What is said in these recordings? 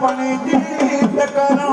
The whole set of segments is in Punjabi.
अपनी जीत करो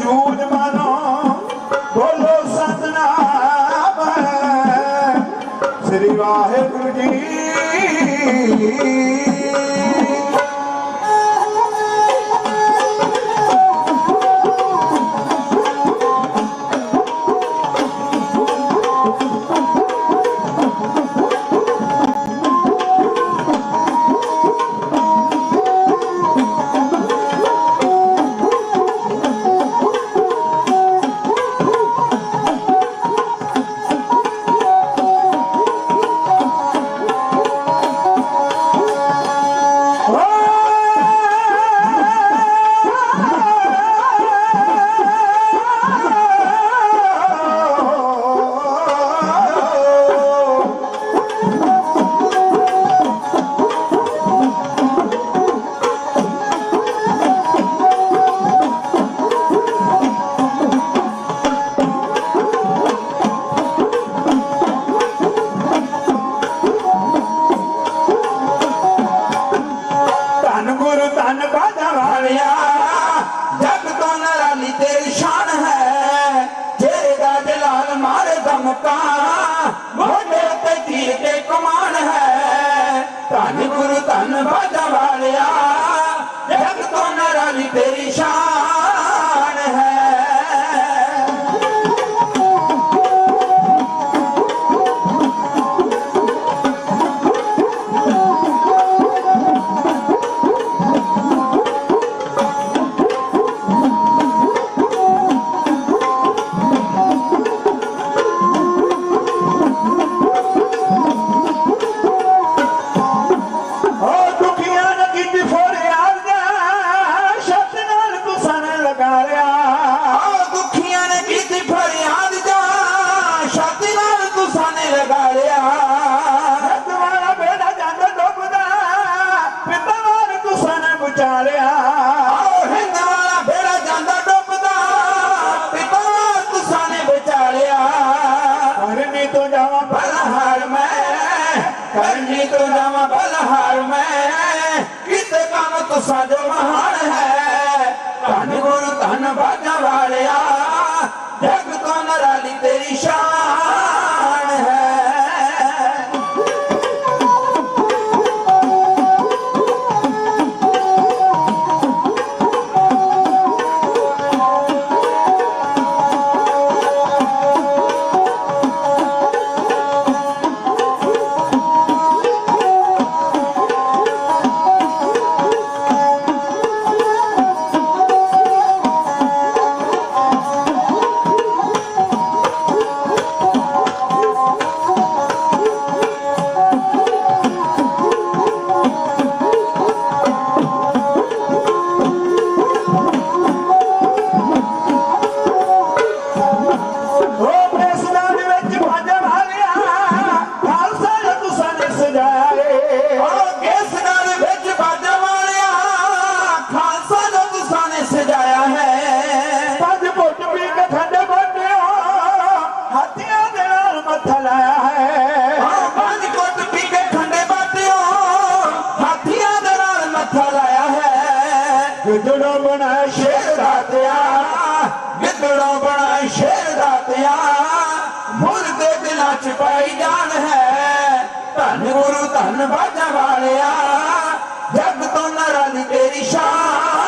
जून मानो थोर श्री वाहिगुरू जी। Masada ਮਿੱਤੜੋਂ ਬਣਾ ਸ਼ੇਰ ਦਾਤਿਆ ਮਿੱਤੜੋਂ ਬਣਾ ਸ਼ੇਰ ਦਾਤਿਆ ਮੁਰਦੇ ਦਿਲਾਂ ਚ ਪਾਈ ਜਾਨ ਹੈ। ਧੰਨ ਗੁਰੂ ਧੰਨ ਬਾਜਾ ਵਾਲਿਆ। ਜਗ ਤੋਂ ਨਰਾਲੀ ਤੇਰੀ ਸ਼ਾਨ।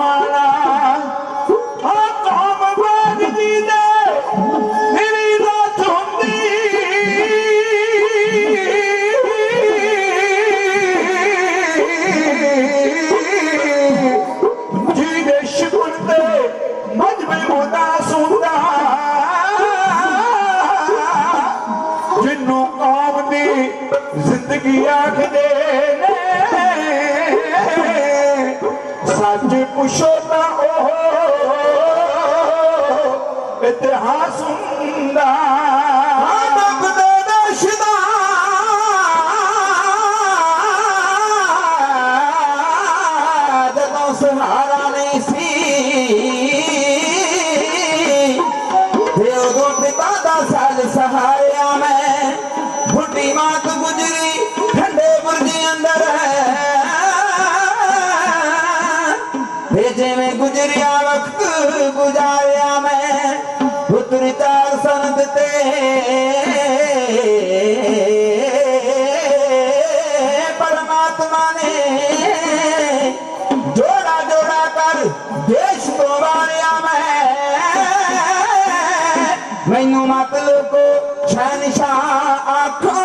ਵੀ ਆਖਦੇ ਨੇ? ਸੱਚ ਪੁੱਛੋ ਤਾਂ ਉਹ ਇਤਿਹਾਸ ਹੁੰਦਾ। ਸਹਾਰਾ ਪਰਮਾਤਮਾ ਨੇ ਜੋੜਾ ਜੋੜਾ ਕਰ ਦੇਸ਼ ਤੋਂ ਵਾਰਿਆ ਮੈਂ ਮੈਨੂੰ ਮਤਲਬ ਕੋ ਸ਼ਨਸ਼ਾ ਆਖੋ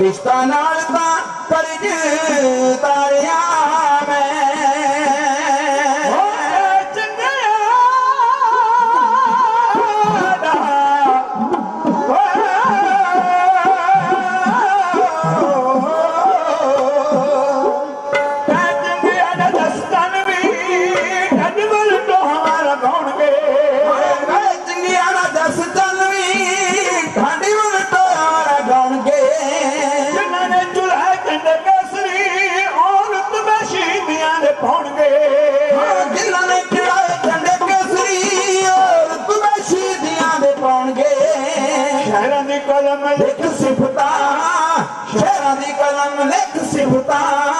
ਰਿਸ਼ਤਾ ਨਾਲ ਤਾਂ ਪਰਜ ਤਾਰਿਆ Seu tá...